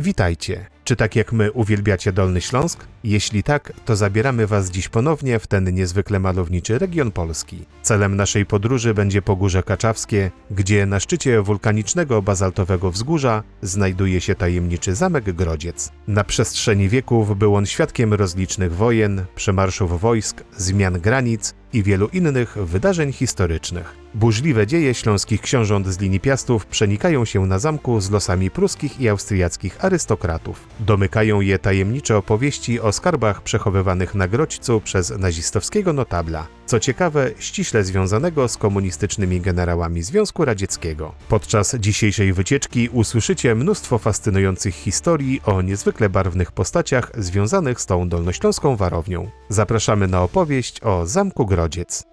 Witajcie. Czy tak jak my uwielbiacie Dolny Śląsk? Jeśli tak, to zabieramy Was dziś ponownie w ten niezwykle malowniczy region Polski. Celem naszej podróży będzie Pogórze Kaczawskie, gdzie na szczycie wulkanicznego bazaltowego wzgórza znajduje się tajemniczy zamek Grodziec. Na przestrzeni wieków był on świadkiem rozlicznych wojen, przemarszów wojsk, zmian granic i wielu innych wydarzeń historycznych. Burzliwe dzieje śląskich książąt z linii Piastów przenikają się na zamku z losami pruskich i austriackich arystokratów. Domykają je tajemnicze opowieści o skarbach przechowywanych na Grodźcu przez nazistowskiego notabla. Co ciekawe, ściśle związanego z komunistycznymi generałami Związku Radzieckiego. Podczas dzisiejszej wycieczki usłyszycie mnóstwo fascynujących historii o niezwykle barwnych postaciach związanych z tą dolnośląską warownią. Zapraszamy na opowieść o Zamku Grodziec.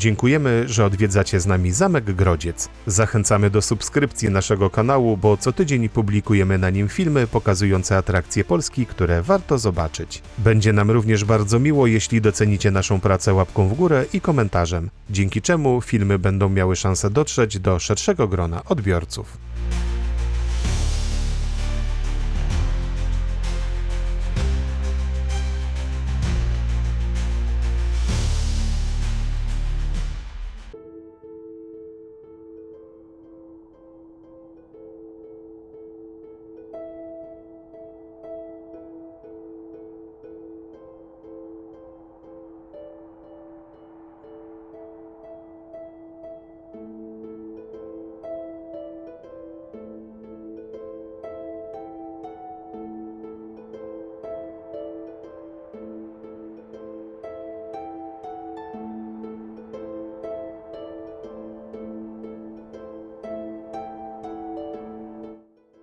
Dziękujemy, że odwiedzacie z nami Zamek Grodziec. Zachęcamy do subskrypcji naszego kanału, bo co tydzień publikujemy na nim filmy pokazujące atrakcje Polski, które warto zobaczyć. Będzie nam również bardzo miło, jeśli docenicie naszą pracę łapką w górę i komentarzem, dzięki czemu filmy będą miały szansę dotrzeć do szerszego grona odbiorców.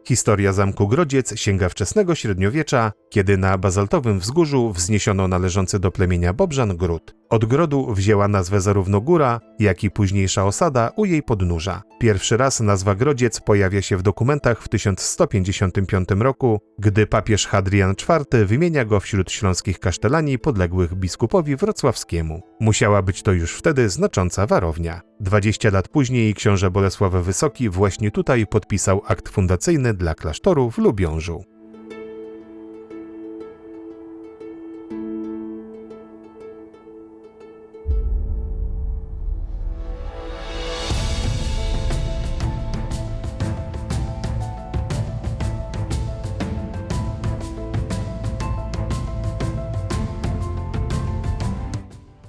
Historia zamku Grodziec sięga wczesnego średniowiecza, kiedy na bazaltowym wzgórzu wzniesiono należący do plemienia Bobrzan gród. Od grodu wzięła nazwę zarówno góra, jak i późniejsza osada u jej podnóża. Pierwszy raz nazwa Grodziec pojawia się w dokumentach w 1155 roku, gdy papież Hadrian IV wymienia go wśród śląskich kasztelanii podległych biskupowi wrocławskiemu. Musiała być to już wtedy znacząca warownia. 20 lat później książę Bolesław Wysoki właśnie tutaj podpisał akt fundacyjny dla klasztoru w Lubiążu.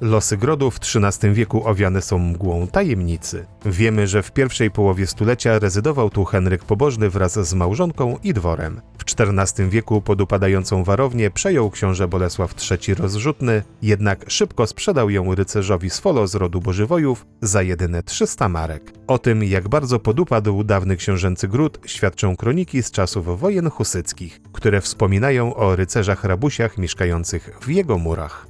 Losy grodu w XIII wieku owiane są mgłą tajemnicy. Wiemy, że w pierwszej połowie stulecia rezydował tu Henryk Pobożny wraz z małżonką i dworem. W XIV wieku podupadającą warownię przejął książę Bolesław III rozrzutny, jednak szybko sprzedał ją rycerzowi z Folo z rodu Bożywojów za jedyne 300 marek. O tym, jak bardzo podupadł dawny książęcy gród, świadczą kroniki z czasów wojen husyckich, które wspominają o rycerzach rabusiach mieszkających w jego murach.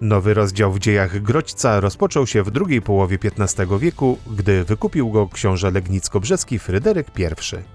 Nowy rozdział w dziejach Grodźca rozpoczął się w drugiej połowie XV wieku, gdy wykupił go książę legnicko-brzeski Fryderyk I.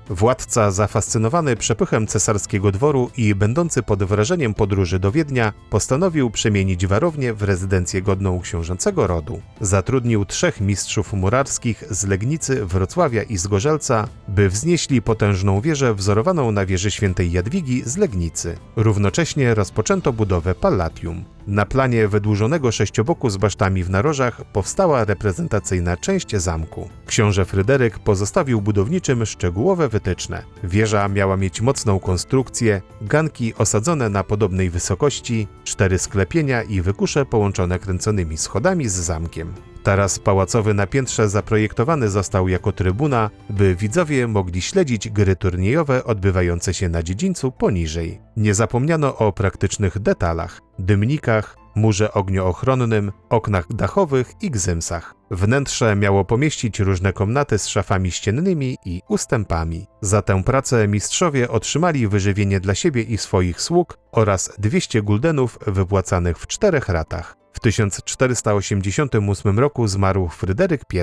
Władca, zafascynowany przepychem cesarskiego dworu i będący pod wrażeniem podróży do Wiednia, postanowił przemienić warownię w rezydencję godną książęcego rodu. Zatrudnił trzech mistrzów murarskich z Legnicy, Wrocławia i Zgorzelca, by wznieśli potężną wieżę wzorowaną na wieży świętej Jadwigi z Legnicy. Równocześnie rozpoczęto budowę Pallatium. Na planie według przedłużonego sześcioboku z basztami w narożach powstała reprezentacyjna część zamku. Książę Fryderyk pozostawił budowniczym szczegółowe wytyczne. Wieża miała mieć mocną konstrukcję, ganki osadzone na podobnej wysokości, cztery sklepienia i wykusze połączone kręconymi schodami z zamkiem. Taras pałacowy na piętrze zaprojektowany został jako trybuna, by widzowie mogli śledzić gry turniejowe odbywające się na dziedzińcu poniżej. Nie zapomniano o praktycznych detalach, dymnikach, murze ognioochronnym, oknach dachowych i gzymsach. Wnętrze miało pomieścić różne komnaty z szafami ściennymi i ustępami. Za tę pracę mistrzowie otrzymali wyżywienie dla siebie i swoich sług oraz 200 guldenów wypłacanych w czterech ratach. W 1488 roku zmarł Fryderyk I.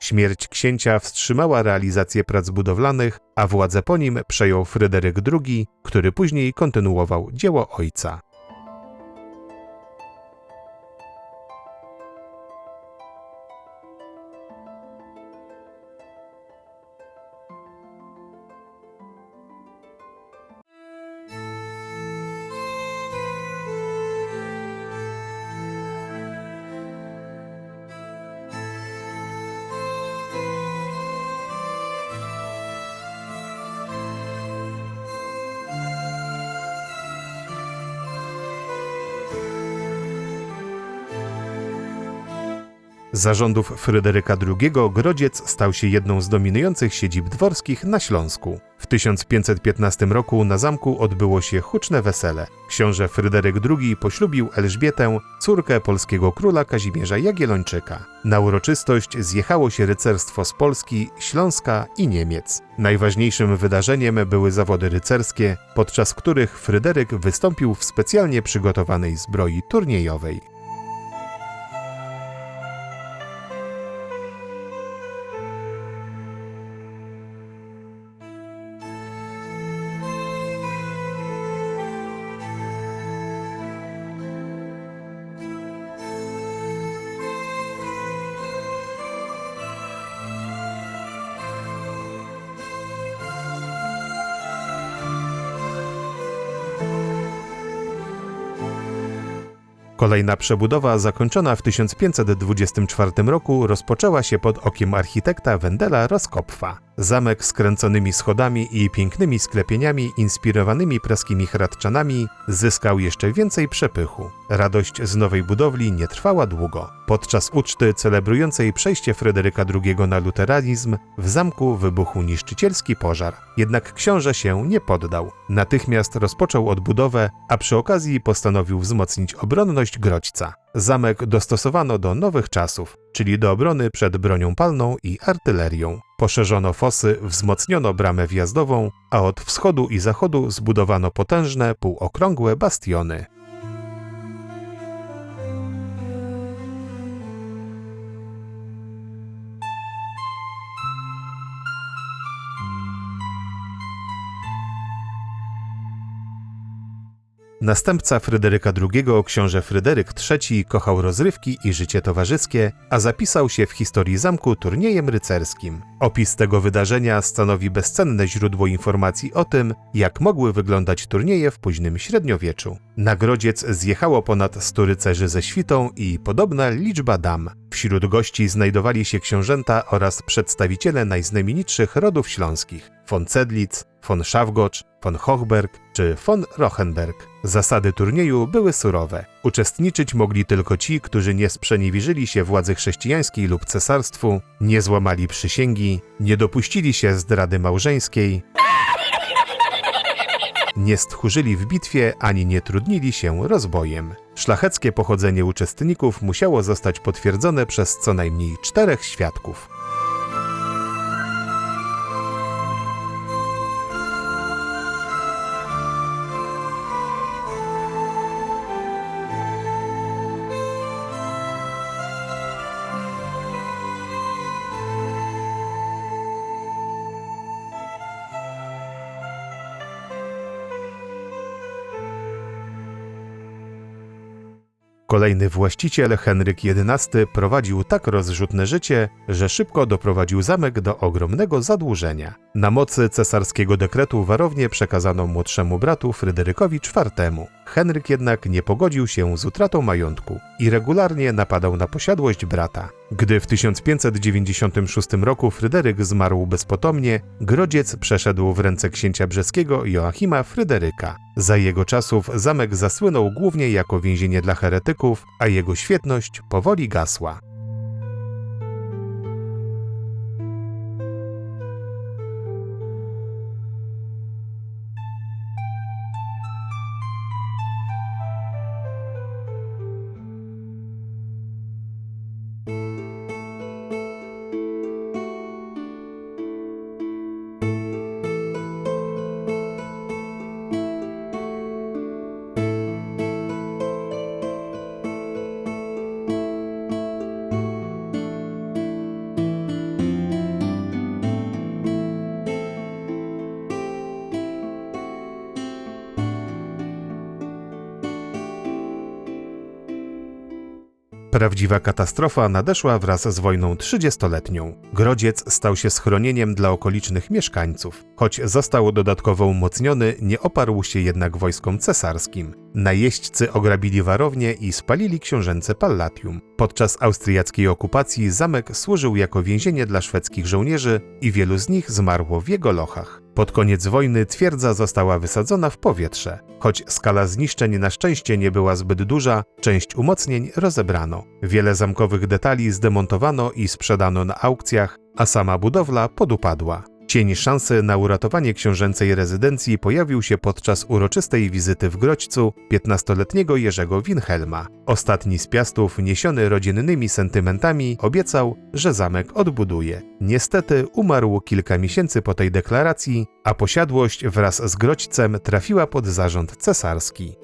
Śmierć księcia wstrzymała realizację prac budowlanych, a władzę po nim przejął Fryderyk II, który później kontynuował dzieło ojca. Za rządów Fryderyka II Grodziec stał się jedną z dominujących siedzib dworskich na Śląsku. W 1515 roku na zamku odbyło się huczne wesele. Książę Fryderyk II poślubił Elżbietę, córkę polskiego króla Kazimierza Jagiellończyka. Na uroczystość zjechało się rycerstwo z Polski, Śląska i Niemiec. Najważniejszym wydarzeniem były zawody rycerskie, podczas których Fryderyk wystąpił w specjalnie przygotowanej zbroi turniejowej. Kolejna przebudowa zakończona w 1524 roku rozpoczęła się pod okiem architekta Wendela Roskopfa. Zamek z kręconymi schodami i pięknymi sklepieniami inspirowanymi praskimi hradczanami zyskał jeszcze więcej przepychu. Radość z nowej budowli nie trwała długo. Podczas uczty celebrującej przejście Fryderyka II na luteranizm w zamku wybuchł niszczycielski pożar. Jednak książę się nie poddał. Natychmiast rozpoczął odbudowę, a przy okazji postanowił wzmocnić obronność Grodźca. Zamek dostosowano do nowych czasów, czyli do obrony przed bronią palną i artylerią. Poszerzono fosy, wzmocniono bramę wjazdową, a od wschodu i zachodu zbudowano potężne, półokrągłe bastiony. Następca Fryderyka II, książę Fryderyk III, kochał rozrywki i życie towarzyskie, a zapisał się w historii zamku turniejem rycerskim. Opis tego wydarzenia stanowi bezcenne źródło informacji o tym, jak mogły wyglądać turnieje w późnym średniowieczu. Na grodziec zjechało ponad 100 rycerzy ze świtą i podobna liczba dam. Wśród gości znajdowali się książęta oraz przedstawiciele najznamienitszych rodów śląskich von Cedlitz, von Schafgotsch, von Hochberg czy von Rochenberg. Zasady turnieju były surowe. Uczestniczyć mogli tylko ci, którzy nie sprzeniewierzyli się władzy chrześcijańskiej lub cesarstwu, nie złamali przysięgi, nie dopuścili się zdrady małżeńskiej, nie stchórzyli w bitwie ani nie trudnili się rozbojem. Szlacheckie pochodzenie uczestników musiało zostać potwierdzone przez co najmniej czterech świadków. Kolejny właściciel, Henryk XI, prowadził tak rozrzutne życie, że szybko doprowadził zamek do ogromnego zadłużenia. Na mocy cesarskiego dekretu warownię przekazano młodszemu bratu Fryderykowi IV. Henryk jednak nie pogodził się z utratą majątku i regularnie napadał na posiadłość brata. Gdy w 1596 roku Fryderyk zmarł bezpotomnie, Grodziec przeszedł w ręce księcia brzeskiego Joachima Fryderyka. Za jego czasów zamek zasłynął głównie jako więzienie dla heretyków, a jego świetność powoli gasła. Prawdziwa katastrofa nadeszła wraz z wojną trzydziestoletnią. Grodziec stał się schronieniem dla okolicznych mieszkańców. Choć został dodatkowo umocniony, nie oparł się jednak wojskom cesarskim. Najeźdźcy ograbili warownię i spalili książęce Pallatium. Podczas austriackiej okupacji zamek służył jako więzienie dla szwedzkich żołnierzy i wielu z nich zmarło w jego lochach. Pod koniec wojny twierdza została wysadzona w powietrze. Choć skala zniszczeń na szczęście nie była zbyt duża, część umocnień rozebrano. Wiele zamkowych detali zdemontowano i sprzedano na aukcjach, a sama budowla podupadła. Cień szansy na uratowanie książęcej rezydencji pojawił się podczas uroczystej wizyty w Grodźcu 15-letniego Jerzego Wilhelma. Ostatni z piastów, niesiony rodzinnymi sentymentami, obiecał, że zamek odbuduje. Niestety umarł kilka miesięcy po tej deklaracji, a posiadłość wraz z Grodźcem trafiła pod zarząd cesarski.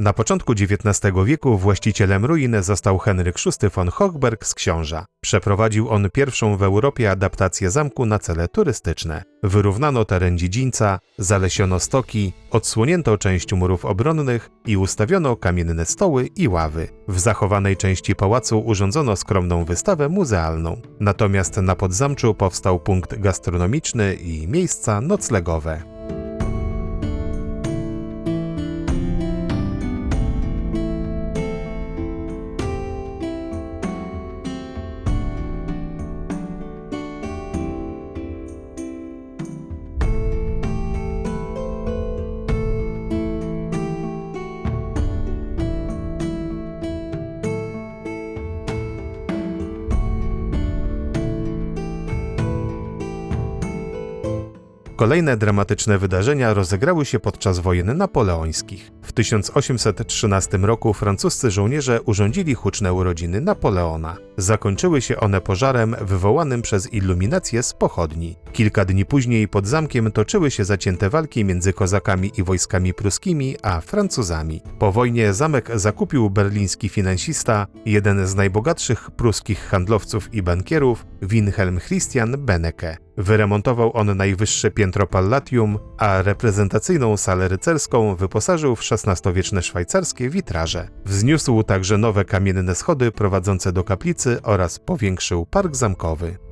Na początku XIX wieku właścicielem ruin został Henryk VI von Hochberg z Książa. Przeprowadził on pierwszą w Europie adaptację zamku na cele turystyczne. Wyrównano teren dziedzińca, zalesiono stoki, odsłonięto część murów obronnych i ustawiono kamienne stoły i ławy. W zachowanej części pałacu urządzono skromną wystawę muzealną. Natomiast na podzamczu powstał punkt gastronomiczny i miejsca noclegowe. Kolejne dramatyczne wydarzenia rozegrały się podczas wojen napoleońskich. W 1813 roku francuscy żołnierze urządzili huczne urodziny Napoleona. Zakończyły się one pożarem wywołanym przez iluminację z pochodni. Kilka dni później pod zamkiem toczyły się zacięte walki między kozakami i wojskami pruskimi a Francuzami. Po wojnie zamek zakupił berliński finansista, jeden z najbogatszych pruskich handlowców i bankierów, Wilhelm Christian Benecke. Wyremontował on najwyższe piętro Pallatium, a reprezentacyjną salę rycerską wyposażył w XVI-wieczne szwajcarskie witraże. Wzniósł także nowe kamienne schody prowadzące do kaplicy oraz powiększył park zamkowy.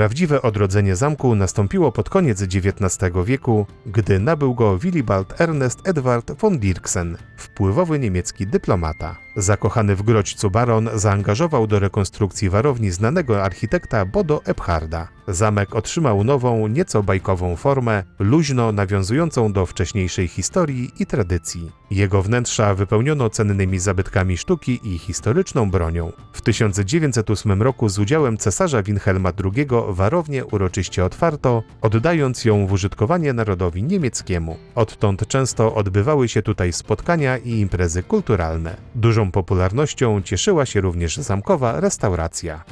Prawdziwe odrodzenie zamku nastąpiło pod koniec XIX wieku, gdy nabył go Willibald Ernest Edward von Dirksen, wpływowy niemiecki dyplomata. Zakochany w Grodźcu baron zaangażował do rekonstrukcji warowni znanego architekta Bodo Ebharda. Zamek otrzymał nową, nieco bajkową formę, luźno nawiązującą do wcześniejszej historii i tradycji. Jego wnętrza wypełniono cennymi zabytkami sztuki i historyczną bronią. W 1908 roku z udziałem cesarza Wilhelma II warownię uroczyście otwarto, oddając ją w użytkowanie narodowi niemieckiemu. Odtąd często odbywały się tutaj spotkania i imprezy kulturalne. Dużą popularnością cieszyła się również zamkowa restauracja.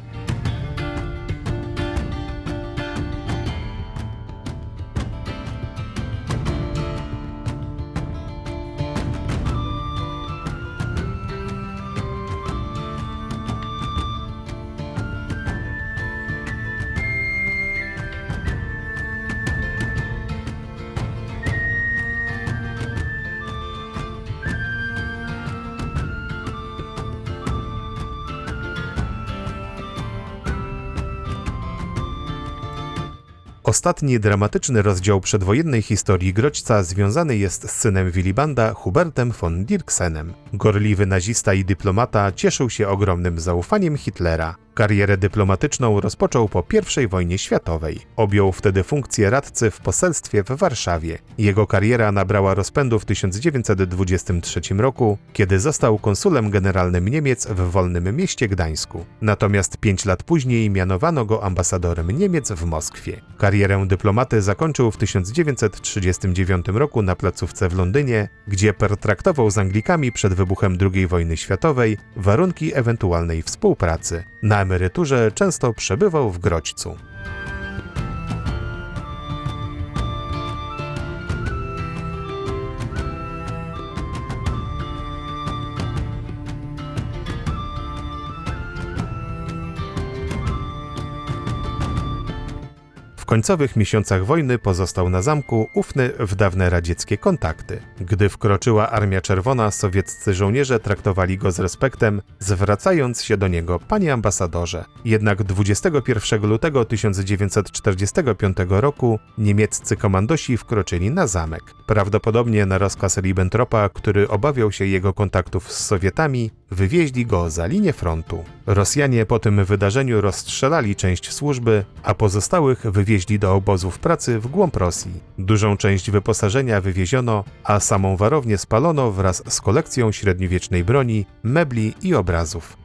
Ostatni dramatyczny rozdział przedwojennej historii Grodźca związany jest z synem Willibanda Hubertem von Dirksenem. Gorliwy nazista i dyplomata cieszył się ogromnym zaufaniem Hitlera. Karierę dyplomatyczną rozpoczął po I wojnie światowej. Objął wtedy funkcję radcy w poselstwie w Warszawie. Jego kariera nabrała rozpędu w 1923 roku, kiedy został konsulem generalnym Niemiec w wolnym mieście Gdańsku. Natomiast pięć lat później mianowano go ambasadorem Niemiec w Moskwie. Karierę dyplomaty zakończył w 1939 roku na placówce w Londynie, gdzie pertraktował z Anglikami przed wybuchem II wojny światowej warunki ewentualnej współpracy. Na emeryturze często przebywał w Grodźcu. Końcowych miesiącach wojny pozostał na zamku ufny w dawne radzieckie kontakty. Gdy wkroczyła Armia Czerwona, sowieccy żołnierze traktowali go z respektem, zwracając się do niego panie ambasadorze. Jednak 21 lutego 1945 roku niemieccy komandosi wkroczyli na zamek. Prawdopodobnie na rozkaz Ribbentropa, który obawiał się jego kontaktów z Sowietami, wywieźli go za linię frontu. Rosjanie po tym wydarzeniu rozstrzelali część służby, a pozostałych wywieźli do obozów pracy w głąb Rosji. Dużą część wyposażenia wywieziono, a samą warownię spalono wraz z kolekcją średniowiecznej broni, mebli i obrazów.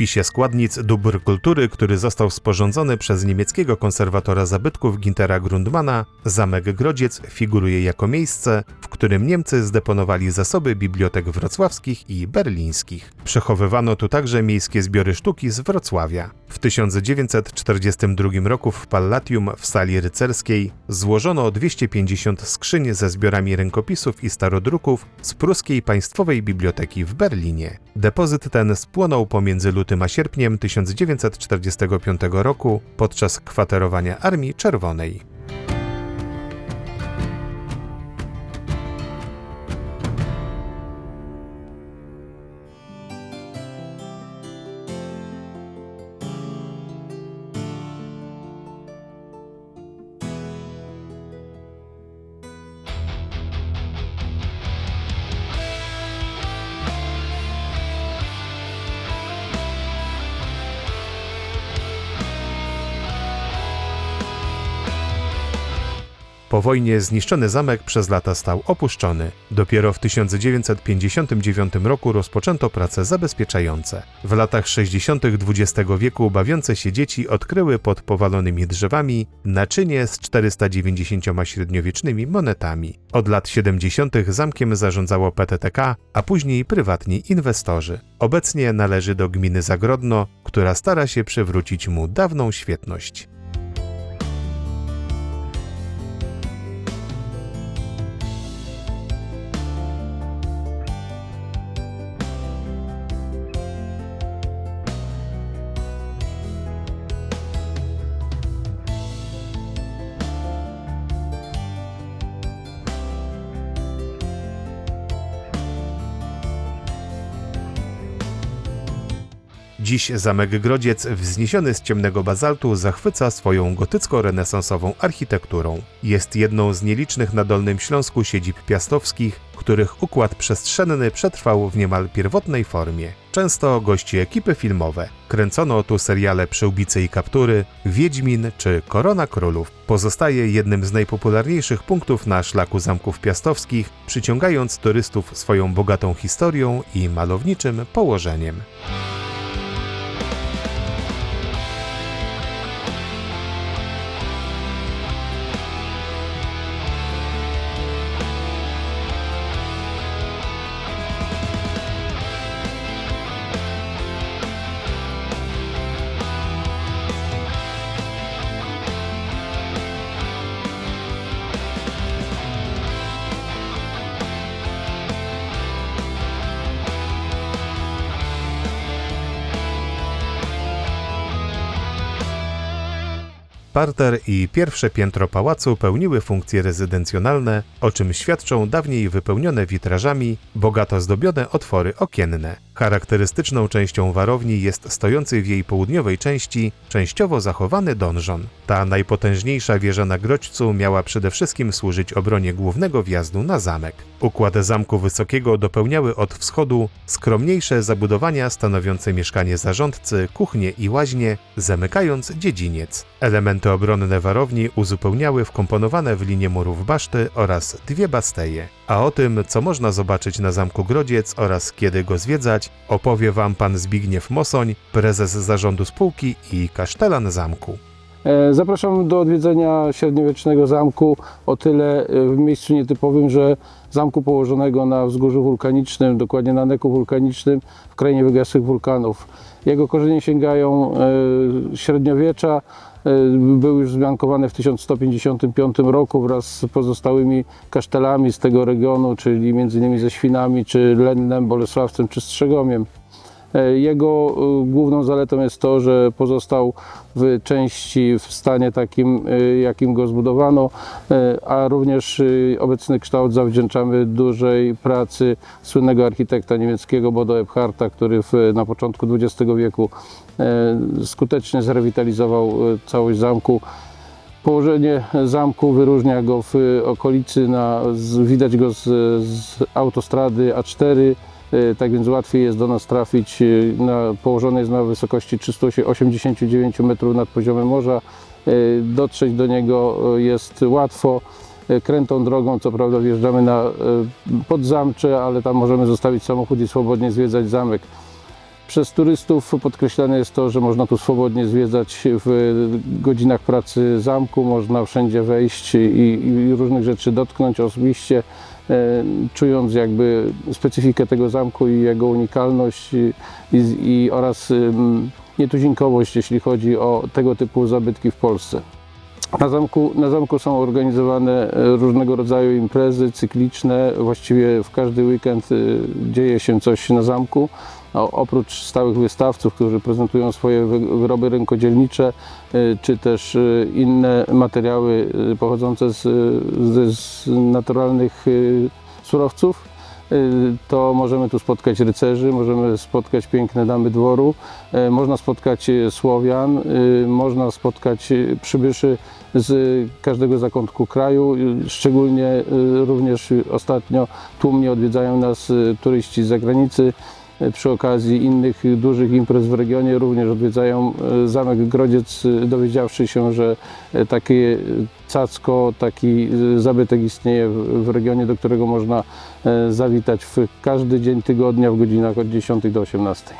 Spisie składnic dóbr kultury, który został sporządzony przez niemieckiego konserwatora zabytków Gintera Grundmana, zamek Grodziec figuruje jako miejsce, w którym Niemcy zdeponowali zasoby bibliotek wrocławskich i berlińskich. Przechowywano tu także miejskie zbiory sztuki z Wrocławia. W 1942 roku w Pallatium w sali rycerskiej złożono 250 skrzyń ze zbiorami rękopisów i starodruków z pruskiej Państwowej Biblioteki w Berlinie. Depozyt ten spłonął pomiędzy lutym a sierpniem 1945 roku podczas kwaterowania Armii Czerwonej. Po wojnie zniszczony zamek przez lata stał opuszczony. Dopiero w 1959 roku rozpoczęto prace zabezpieczające. W latach 60. XX wieku bawiące się dzieci odkryły pod powalonymi drzewami naczynie z 490 średniowiecznymi monetami. Od lat 70. zamkiem zarządzało PTTK, a później prywatni inwestorzy. Obecnie należy do gminy Zagrodno, która stara się przywrócić mu dawną świetność. Dziś zamek Grodziec, wzniesiony z ciemnego bazaltu, zachwyca swoją gotycko-renesansową architekturą. Jest jedną z nielicznych na Dolnym Śląsku siedzib piastowskich, których układ przestrzenny przetrwał w niemal pierwotnej formie. Często gości ekipy filmowe. Kręcono tu seriale Przyłbice i Kaptury, Wiedźmin czy Korona Królów. Pozostaje jednym z najpopularniejszych punktów na szlaku zamków piastowskich, przyciągając turystów swoją bogatą historią i malowniczym położeniem. Parter i pierwsze piętro pałacu pełniły funkcje rezydencjonalne, o czym świadczą dawniej wypełnione witrażami, bogato zdobione otwory okienne. Charakterystyczną częścią warowni jest stojący w jej południowej części częściowo zachowany donżon. Ta najpotężniejsza wieża na Grodźcu miała przede wszystkim służyć obronie głównego wjazdu na zamek. Układ zamku wysokiego dopełniały od wschodu skromniejsze zabudowania stanowiące mieszkanie zarządcy, kuchnie i łaźnie, zamykając dziedziniec. Elementy obronne warowni uzupełniały wkomponowane w linię murów baszty oraz dwie basteje. A o tym, co można zobaczyć na zamku Grodziec oraz kiedy go zwiedzać, opowie wam pan Zbigniew Mosoń, prezes zarządu spółki i kasztelan zamku. E, Zapraszam do odwiedzenia średniowiecznego zamku o tyle e, w miejscu nietypowym, że zamku położonego na wzgórzu wulkanicznym, dokładnie na neku wulkanicznym w krainie wygasłych wulkanów. Jego korzenie sięgają e, średniowiecza. E, Był już wzmiankowany w 1155 roku wraz z pozostałymi kasztelami z tego regionu, czyli m.in. ze Świnami, czy Lennem, Bolesławcem, czy Strzegomiem. E, Jego e, główną zaletą jest to, że pozostał w części w stanie takim, e, jakim go zbudowano, a również obecny kształt zawdzięczamy dużej pracy słynnego architekta niemieckiego Bodo Ebharta, który w, na początku XX wieku skutecznie zrewitalizował całość zamku. Położenie zamku wyróżnia go w okolicy, na, widać go z, z autostrady A4, e, tak więc łatwiej jest do nas trafić. e, Na, położony jest na wysokości 389 metrów nad poziomem morza. E, Dotrzeć do niego e, jest łatwo. E, Krętą drogą, co prawda wjeżdżamy na e, podzamcze, ale tam możemy zostawić samochód i swobodnie zwiedzać zamek. Przez turystów podkreślane jest to, że można tu swobodnie zwiedzać w godzinach pracy zamku, można wszędzie wejść i, i różnych rzeczy dotknąć osobiście, e, czując jakby specyfikę tego zamku i jego unikalność i, i, oraz ym, nietuzinkowość, jeśli chodzi o tego typu zabytki w Polsce. Na zamku, na zamku są organizowane e, różnego rodzaju imprezy cykliczne. Właściwie w każdy weekend e, dzieje się coś na zamku. Oprócz stałych wystawców, którzy prezentują swoje wy- wyroby rękodzielnicze, e, czy też e, inne materiały e, pochodzące z, z, naturalnych surowców, to możemy tu spotkać rycerzy, możemy spotkać piękne damy dworu, można spotkać Słowian, można spotkać przybyszy z każdego zakątku kraju. Szczególnie również ostatnio tłumnie odwiedzają nas turyści z zagranicy. Przy okazji innych dużych imprez w regionie również odwiedzają e, Zamek Grodziec, e, dowiedziawszy się, że e, takie cacko, taki zabytek istnieje w, regionie, do którego można zawitać w każdy dzień tygodnia w godzinach od 10 do 18.